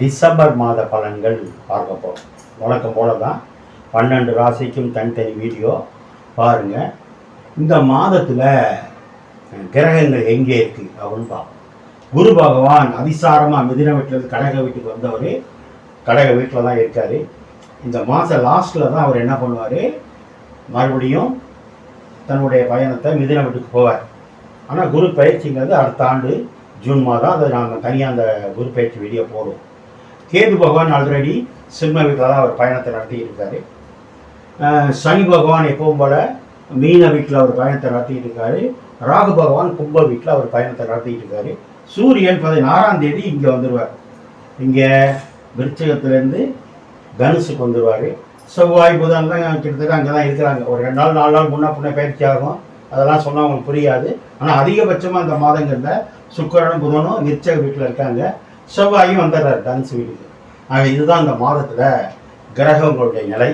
December மாத பலன்கள் பார்க்க போகிறோம் வழக்கம் போல தான் பன்னெண்டு ராசிக்கும் தனித்தனி வீடியோ பாருங்கள் இந்த மாதத்தில் கிரகங்கள் எங்கே இருக்குது அப்படின்னு பார்ப்போம். குரு பகவான் அதிசாரமாக மிதின வீட்டிலேருந்து கடக வீட்டுக்கு வந்தவர் கடக வீட்டில் தான் இருக்கார். இந்த மாதம் லாஸ்ட்டில் தான் அவர் என்ன பண்ணுவார்? மறுபடியும் தன்னுடைய பயணத்தை மிதின வீட்டுக்கு போவார். ஆனால் குரு பயிற்சிங்கிறது அடுத்த ஆண்டு ஜூன் மாதம் அதை நாங்கள் தனியாக அந்த குரு பயிற்சி வீடியோ போடுவோம். கேது பகவான் ஆல்ரெடி சிம்ம வீட்டில் தான் அவர் பயணத்தை நடத்திட்டு இருக்காரு சனி பகவான் எப்பவும் போல மீன வீட்டில் அவர் பயணத்தை நடத்திட்டு இருக்காரு ராகு பகவான் கும்ப வீட்டில் அவர் பயணத்தை நடத்திட்டு இருக்காரு சூரியன் பதினாறாம் தேதி இங்கே வந்துடுவார் இங்கே விருச்சகத்துலேருந்து தனுசுக்கு வந்துடுவார் செவ்வாய் புதன்லாம் கிட்டத்தட்ட அங்கே தான் இருக்கிறாங்க. ஒரு ரெண்டு நாள் நாலு நாள் முன்னே பின்ன பயிற்சி ஆகும். அதெல்லாம் சொன்னால் அவங்களுக்கு புரியாது. ஆனால் அதிகபட்சமாக அந்த மாதங்களில் சுக்கரனும் புதனும் விருச்சக வீட்டில் இருக்காங்க. செவ்வாயும் வந்துடுறாரு தனுசு வீடு ஆக இதுதான் அந்த மாதத்தில் கிரகங்களுடைய நிலை.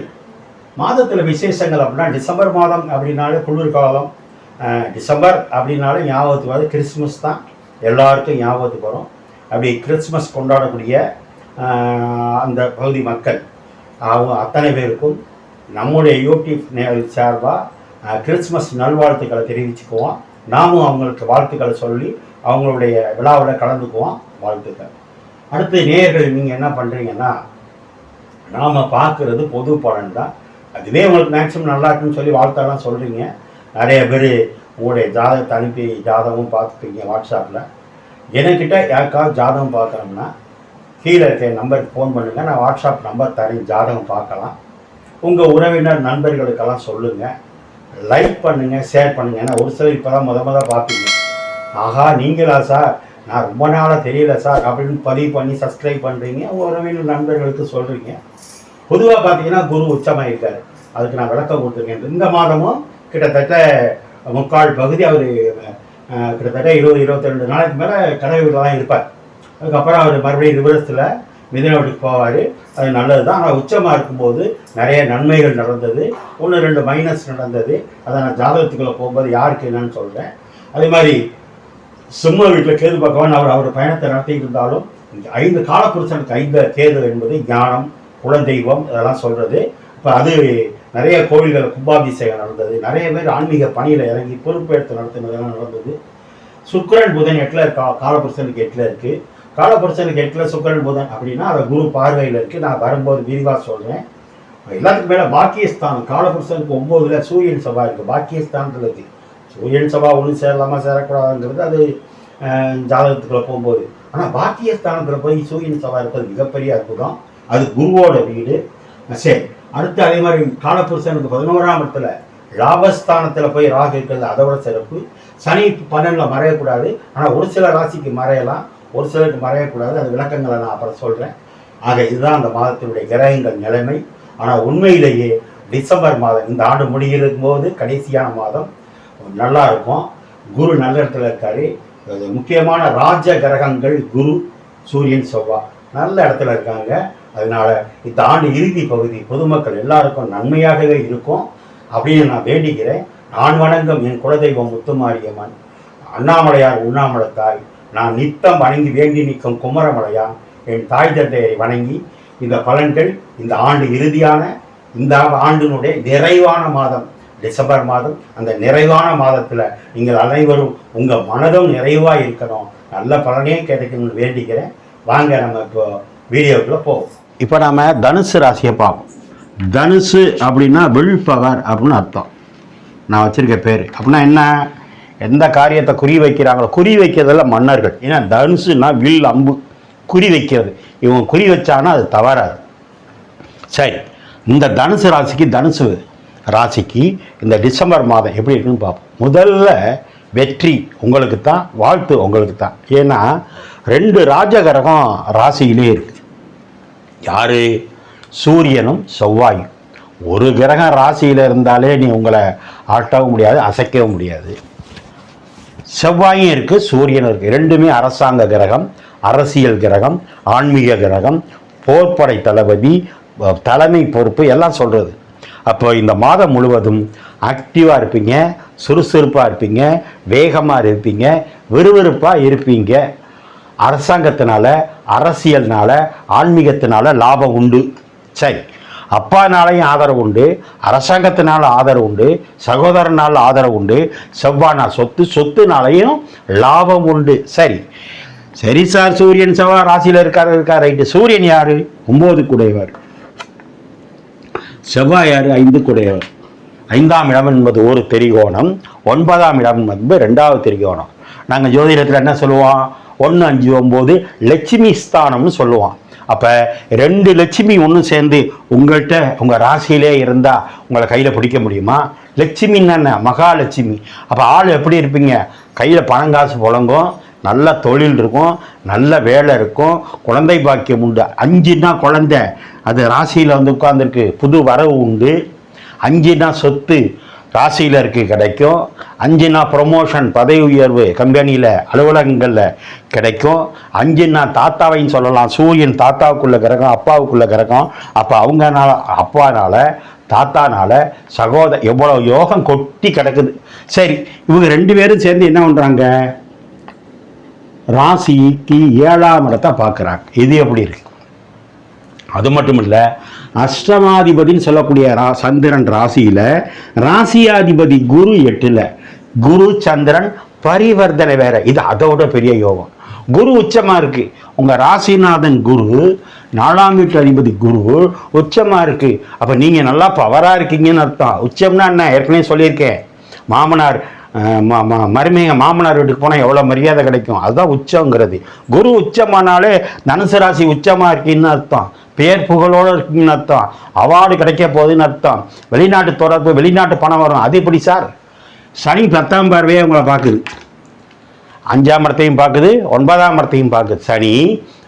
மாதத்தில் விசேஷங்கள் அப்படின்னா டிசம்பர் மாதம் அப்படின்னாலே குளிர்காலம் டிசம்பர் அப்படின்னாலே ஞாபகத்துக்கு வரும் கிறிஸ்மஸ் தான். எல்லாருக்கும் ஞாபகத்துக்கு வரும். அப்படி கிறிஸ்மஸ் கொண்டாடக்கூடிய அந்த பகுதி மக்கள் அவங்க அத்தனை பேருக்கும் நம்முடைய யூடியூப் நேயல் சார்பாக கிறிஸ்மஸ் நல்வாழ்த்துக்களை தெரிவிச்சுக்குவோம். நாமும் அவங்களுக்கு வாழ்த்துக்களை சொல்லி அவங்களுடைய விழாவில் கலந்துக்குவோம். வாழ்த்துக்கள். அடுத்து நேயர்கள் நீங்கள் என்ன பண்ணுறீங்கன்னா நாம் பார்க்குறது பொது பலன் தான் அதுவே உங்களுக்கு மேக்ஸிமம் நல்லா இருக்குன்னு சொல்லி வாழ்த்தாலாம் சொல்கிறீங்க நிறைய பேர் உங்களுடைய ஜாதகத்தை அனுப்பி ஜாதகமும் பார்த்துப்பீங்க வாட்ஸ்அப்பில் என்கிட்ட யாருக்காவது ஜாதகம் பார்க்கணும்னா கீழே இருக்க நம்பருக்கு ஃபோன் பண்ணுங்கள் நான் வாட்ஸ்அப் நம்பர் தரேன் ஜாதகம் பார்க்கலாம். உங்கள் உறவினர் நண்பர்களுக்கெல்லாம் சொல்லுங்கள் லைக் பண்ணுங்கள் ஷேர் பண்ணுங்கள் ஏன்னா ஒரு சிலர் இப்போ தான் முத முத பார்ப்பீங்க. ஆஹா நீங்களா சார்? நான் ரொம்ப நாளாக தெரியல சார். அப்படின்னு பதிவு பண்ணி சப்ஸ்கிரைப் பண்ணுறீங்க உறவினர் நண்பர்களுக்கு சொல்கிறீங்க பொதுவாக பார்த்தீங்கன்னா குரு உச்சமாக இருக்கார் அதுக்கு நான் விளக்கம் கொடுத்துருக்கேன். இந்த மாதமும் கிட்டத்தட்ட முக்கால் பகுதி அவர் கிட்டத்தட்ட இருபது இருபத்தி ரெண்டு நாளைக்கு மேலே கடை வீட்டில் தான் இருப்பார். அதுக்கப்புறம் அவர் மறுபடியும் ரிவர்ஸில் மிதின வீட்டுக்கு போவார். அது நல்லது தான் ஆனால் உச்சமாக இருக்கும்போது நிறைய நன்மைகள் நடந்தது. ஒன்று ரெண்டு மைனஸ் நடந்தது. அதை நான் ஜாதகத்துக்குள்ளே போகும்போது யாருக்கு என்னன்னு சொல்கிறேன் அதே மாதிரி சிம்ம வீட்டில் கேது பகவான் அவர் அவர் பயணத்தை நடத்திட்டு இருந்தாலும் ஐந்து காலப்புருஷனுக்கு ஐந்து தேர்தல் என்பது ஞானம் குலதெய்வம் இதெல்லாம் சொல்கிறது இப்போ அது நிறைய கோவில்கள் கும்பாபிஷேகம் நடந்தது. நிறைய பேர் ஆன்மீக பணியில் இறங்கி பொறுப்பேற்று நடத்தினதெல்லாம் நடந்தது. சுக்கரன் புதன் எட்டில் கா காலபுருஷனுக்கு எட்டில் இருக்குது காலபுருஷனுக்கு எட்டில் சுக்கரன் புதன் அப்படின்னா அதை குரு பார்வையில் இருக்குது நான் வரும்போது விரிவாக சொல்கிறேன் எல்லாத்துக்கும் மேலே பாக்கியஸ்தான் காலபுருஷனுக்கு ஒம்போதில் சூரியன் சபா இருக்குது பாக்கியஸ்தான்றது இருக்குது சூரியன் சபா ஒன்று சேரலாமா சேரக்கூடாதுங்கிறது அது ஜாதகத்துக்குள்ளே ஜாதகத்துக்குள்ள போகும்போது. ஆனால் பாக்கியஸ்தானத்தில் போய் சூரியன் சபா இருப்பது மிகப்பெரிய அற்புதம். அது குருவோட வீடு. சரி. அடுத்து அதே மாதிரி காலபுருஷனுக்கு பதினோராம் இடத்துல லாபஸ்தானத்தில் போய் ராகு இருக்கிறது அதோட சிறப்பு. சனி பன்னெண்டில் மறையக்கூடாது. ஆனால் ஒரு சில ராசிக்கு மறையலாம். ஒரு சிலருக்கு மறையக்கூடாது. அது விளக்கங்களை நான் அப்புறம் சொல்கிறேன் ஆக இதுதான் அந்த மாதத்தினுடைய கிரகங்கள் நிலைமை. ஆனால் உண்மையிலேயே டிசம்பர் மாதம் இந்த ஆண்டு முடிகிறதும் போது கடைசியான மாதம். நல்லா இருக்கும். குரு நல்ல இடத்துல இருக்காரு. முக்கியமான ராஜ கிரகங்கள் குரு சூரியன் செவ்வாய் நல்ல இடத்துல இருக்காங்க. அதனால இந்த ஆண்டு இறுதி பகுதி பொதுமக்கள் எல்லாருக்கும் நன்மையாகவே இருக்கும். அப்படின்னு நான் வேண்டிக்கிறேன். நான் வணங்கும் என் குலதெய்வம் முத்துமாரியம்மன். அண்ணாமலையார் உண்ணாமலத்தாய். நான் நித்தம் வணங்கி வேண்டி நிற்கும் குமரமலையான். என் தாய் தந்தையை வணங்கி இந்த பலன்கள் இந்த ஆண்டு இறுதியான இந்த ஆண்டினுடைய நிறைவான மாதம். டிசம்பர் மாதம் அந்த நிறைவான மாதத்தில் நீங்கள் அனைவரும் உங்கள் மனதும் நிறைவாக இருக்கணும். நல்ல பலனையும் கிடைக்கணும்னு வேண்டிக்கிறேன். வாங்க நம்ம இப்போ வீடியோக்குள்ளே போவோம். இப்போ நாம் தனுசு ராசியை பார்ப்போம். தனுசு அப்படின்னா வில் பவர் அப்படின்னு அர்த்தம். நான் வச்சுருக்க பேர். அப்படின்னா என்ன? எந்த காரியத்தை குறி வைக்கிறாங்களோ குறி வைக்கிறதெல்லாம் மன்னர்கள். ஏன்னா தனுசுனா வில் அம்பு குறி வைக்கிறது. இவங்க குறி வச்சாங்கன்னா அது தவறாது. சரி இந்த தனுசு ராசிக்கு தனுசு ராசிக்கு இந்த டிசம்பர் மாதம் எப்படி இருக்குன்னு பார்ப்போம். முதல்ல வெற்றி உங்களுக்கு தான் வாழ்த்து உங்களுக்கு தான் ஏன்னா ரெண்டு ராஜகரகம் ராசியிலே இருக்குது யார்? சூரியனும் செவ்வாயும். ஒரு கிரகம் ராசியில் இருந்தாலே நீ உங்களை ஆட்டவும் முடியாது அசைக்கவும் முடியாது. செவ்வாயும் இருக்குது சூரியனும் இருக்குது ரெண்டுமே அரசாங்க கிரகம் அரசியல் கிரகம் ஆன்மீக கிரகம் போர்ப்படை தளபதி தலைமை பொறுப்பு எல்லாம் சொல்கிறது அப்போ இந்த மாதம் முழுவதும் ஆக்டிவாக இருப்பீங்க சுறுசுறுப்பாக இருப்பீங்க வேகமாக இருப்பீங்க விறுவிறுப்பாக இருப்பீங்க. அரசாங்கத்தினால அரசியல்னால ஆன்மீகத்தினால லாபம் உண்டு. சரி அப்பானாலையும் ஆதரவு உண்டு அரசாங்கத்தினால ஆதரவு உண்டு சகோதரனால் ஆதரவு உண்டு செவ்வானா சொத்து சொத்துனாலையும் லாபம் உண்டு. சரி சரி சார் சூரியன் செவ்வாய் ராசியில் இருக்கார் இருக்கார். ரைட்டு சூரியன் யார்? ஒம்போது கூடையவர். செவ்வாயாறு ஐந்து குடையவர் ஐந்தாம் இடம் என்பது ஒரு திரிகோணம் ஒன்பதாம் இடம் என்பது ரெண்டாவது திரிகோணம். நாங்கள் ஜோதிடத்தில் என்ன சொல்லுவோம்? ஒன்று அஞ்சு ஒம்பது லட்சுமி ஸ்தானம்னு சொல்லுவோம். அப்போ ரெண்டு லட்சுமி ஒன்று சேர்ந்து உங்கள்கிட்ட உங்கள் ராசியிலே இருந்தால் உங்களை கையில் பிடிக்க முடியுமா? லட்சுமின்னு என்ன? மகாலட்சுமி. அப்போ ஆள் எப்படி இருப்பீங்க? கையில் பணம் காசு புழங்கும். நல்ல தொழில் இருக்கும் நல்ல வேலை இருக்கும் குழந்தை பாக்கியம் உண்டு. அஞ்சுனா குழந்தை அது ராசியில் வந்து உட்காந்துருக்கு புது வரவு உண்டு. அஞ்சுனா சொத்து ராசியில் இருக்கு கிடைக்கும். அஞ்சுனா ப்ரொமோஷன் பதவி உயர்வு கம்பெனியில் அலுவலகங்களில் கிடைக்கும். அஞ்சுனா தாத்தாவையும் சொல்லலாம். சூரியன் தாத்தாவுக்குள்ளே கிரகம் அப்பாவுக்குள்ளே கிரகம். அப்போ அவங்கனால அப்பானால் தாத்தானால் சகோதர எவ்வளோ யோகம் கொட்டி கிடக்குது. சரி இவங்க ரெண்டு பேரும் சேர்ந்து என்ன பண்ணுறாங்க ராசிக்கு ஏழாம் இடத்தை பார்க்குறாங்க. இது எப்படி இருக்கு? அது மட்டும் இல்லை அஷ்டமாதிபதின்னு சொல்லக்கூடிய ரா சந்திரன் ராசியில் ராசியாதிபதி குரு எட்டில். குரு சந்திரன் பரிவர்த்தனை வேற. இது அதோட பெரிய யோகம். குரு உச்சமா இருக்கு. உங்க ராசிநாதன் குரு நாலாம் வீட்டு அதிபதி குரு உச்சமா இருக்கு. அப்போ நீங்க நல்லா பவரா இருக்கீங்கன்னு அர்த்தம். உச்சம்னா என்ன? ஏற்கனவே சொல்லியிருக்கேன். மாமனார் அஹ், மாமனார் வீட்டுக்கு போனால் எவ்வளோ மரியாதை கிடைக்கும்? அதுதான் உச்சங்கிறது. குரு உச்சமானாலே தனுசு ராசி உச்சமாக இருக்கீங்கன்னு அர்த்தம். பேர் புகழோடு இருக்குன்னு அர்த்தம். அவார்டு கிடைக்க போகுதுன்னு அர்த்தம். வெளிநாட்டு தொடர்பு வெளிநாட்டு பணம் வரும். அது எப்படி சார்? சனி பத்தாம் பார்வையே உங்களை பார்க்குது. அஞ்சாம் இடத்தையும் பார்க்குது ஒன்பதாம் இடத்தையும் பார்க்குது. சனி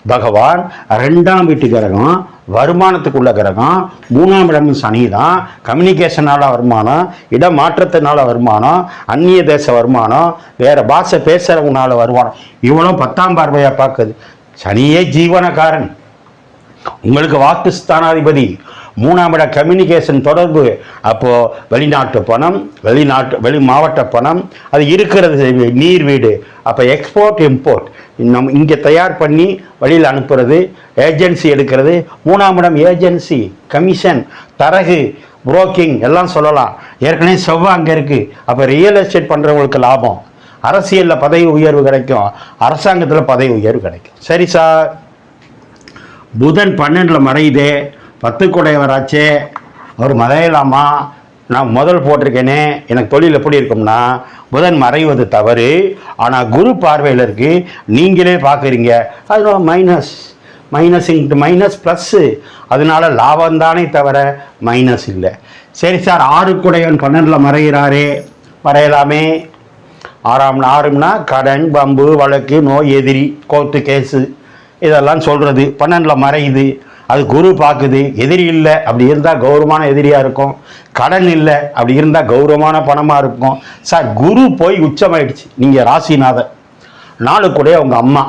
பகவான் ரெண்டாம் வீட்டு கிரகம் வருமானத்துக்குள்ள கிரகம் மூணாம் இடம் சனி தான் கம்யூனிகேஷனால வருமானம் இடமாற்றத்தினால வருமானம் அந்நிய தேச வருமானம் வேற பாஷை பேசுறவங்கனால வருமானம். இவ்வளோ பத்தாம் பார்வையாக பார்க்குது. சனியே ஜீவனக்காரன். உங்களுக்கு வாக்கு ஸ்தானாதிபதி மூணாம் இட கம்யூனிகேஷன் தொடர்பு. அப்போது வெளிநாட்டு பணம் வெளிநாட்டு வெளி மாவட்ட பணம் அது இருக்கிறது நீர் வீடு. அப்போ எக்ஸ்போர்ட் இம்போர்ட் நம்ம இங்கே தயார் பண்ணி வழியில் அனுப்புறது ஏஜென்சி எடுக்கிறது. மூணாம் இடம் ஏஜென்சி கமிஷன் தரகு புரோக்கிங் எல்லாம் சொல்லலாம். ஏற்கனவே செவ்வாய் அங்கே இருக்குது அப்போ ரியல் எஸ்டேட் பண்ணுறவங்களுக்கு லாபம். அரசியலில் பதவி உயர்வு கிடைக்கும். அரசாங்கத்தில் பதவி உயர்வு கிடைக்கும். சரி சார். புதன் பன்னெண்டில் மறையுதே. பத்துக்குடையவராச்சே. அவர் மறையலாமா? நான் முதல் போட்டிருக்கேனே. எனக்கு தொழில் எப்படி இருக்கும்னா புதன் மறைவது தவறு. ஆனால் குரு பார்வையில் இருக்குது நீங்களே பார்க்குறீங்க. அது minus minus into minus plus அதனால லாபம் தானே தவிர மைனஸ் இல்லை. சரி சார் ஆறு குடையவன் பன்னெண்டில் மறைகிறாரே. மறையலாமே. ஆறாம் ஆறும்னா கடன் பம்பு வழக்கு நோய் எதிரி கோர்ட்டு கேஸு. இதெல்லாம் சொல்கிறது பன்னெண்டில் மறையுது. அது குரு பார்க்குது எதிரி இல்லை அப்படி இருந்தால் கௌரவமான எதிரியாக இருக்கும். கடன் இல்லை அப்படி இருந்தால் கௌரவமான பணமாக இருக்கும். சார் குரு போய் உச்சமாயிடுச்சு. நீங்கள் ராசிநாதர் நாளுக்குடைய உங்கள் அம்மா.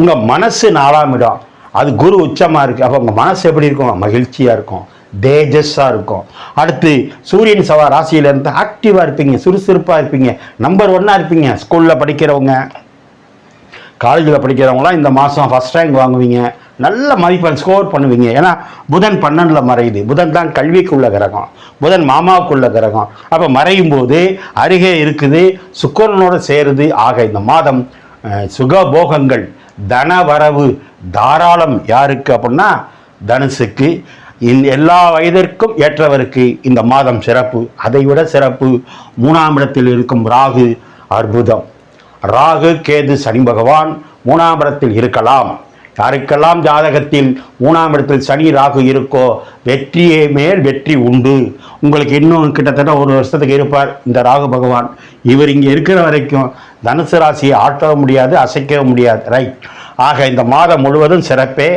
உங்கள் மனசு நாலாம் இடம். அது குரு உச்சமாக இருக்குது அப்போ உங்கள் மனசு எப்படி இருக்கும்? மகிழ்ச்சியாக இருக்கும். தேஜஸாக இருக்கும். அடுத்து சூரியன் சவா ராசியில் இருந்து ஆக்டிவாக இருப்பீங்க. சுறுசுறுப்பாக இருப்பீங்க. நம்பர் ஒன்னாக இருப்பீங்க. ஸ்கூலில் படிக்கிறவங்க காலேஜில் படிக்கிறவங்களாம் இந்த மாதம் ஃபஸ்ட் ரேங்க் வாங்குவீங்க. நல்ல மதிப்பெண் ஸ்கோர் பண்ணுவீங்க. ஏன்னா புதன் பன்னெண்டில் மறையுது. புதன் தான் கல்விக்குள்ள கிரகம். புதன் மாமாவுக்குள்ள கிரகம். அப்போ மறையும் போது அருகே இருக்குது சுக்கரனோட சேருது. ஆக இந்த மாதம் சுகபோகங்கள் தன வரவு தாராளம் யாருக்கு அப்படின்னா தனுசுக்கு. இந்த எல்லா வயதிற்கும் ஏற்றவருக்கு இந்த மாதம் சிறப்பு. அதைவிட சிறப்பு மூணாம் இடத்தில் இருக்கும் ராகு அற்புதம். ராகு கேது சனி பகவான் மூணாம் இடத்தில் இருக்கலாம். யாருக்கெல்லாம் ஜாதகத்தில் மூணாம் இடத்தில் சனி ராகு இருக்கோ வெற்றியே மேல் வெற்றி உண்டு. உங்களுக்கு இன்னும் கிட்டத்தட்ட ஒரு வருஷத்துக்கு இருப்பார் இந்த ராகு பகவான். இவர் இங்கே இருக்கிற வரைக்கும் தனுசு ராசியை ஆட்டவும் முடியாது அசைக்கவும் முடியாது. ரைட் ஆக இந்த மாதம் முழுவதும் சிறப்பே.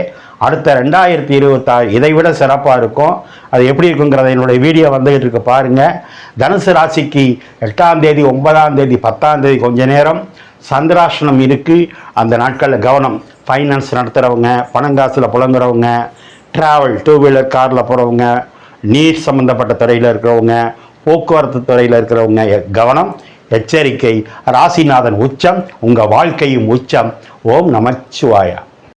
அடுத்த ரெண்டாயிரத்தி இருபத்தாறு இதை விட சிறப்பாக இருக்கும். அது எப்படி இருக்குங்கிறத என்னுடைய வீடியோ வந்துகிட்டு இருக்கு பாருங்கள் தனுசு ராசிக்கு எட்டாம் தேதி ஒன்பதாம் தேதி பத்தாம் தேதி கொஞ்ச நேரம். சந்திராஷ்டனம் இருக்குது அந்த நாட்களில் கவனம். ஃபைனான்ஸ் நடத்துகிறவங்க பணங்காசில் புலங்குறவங்க ட்ராவல் டூ வீலர் காரில் போகிறவங்க நீர் சம்மந்தப்பட்ட துறையில் இருக்கிறவங்க போக்குவரத்து துறையில் இருக்கிறவங்க கவனம் எச்சரிக்கை ராசிநாதன் உச்சம் உங்கள் வாழ்க்கையும் உச்சம். ஓம் நமச்சிவாயா.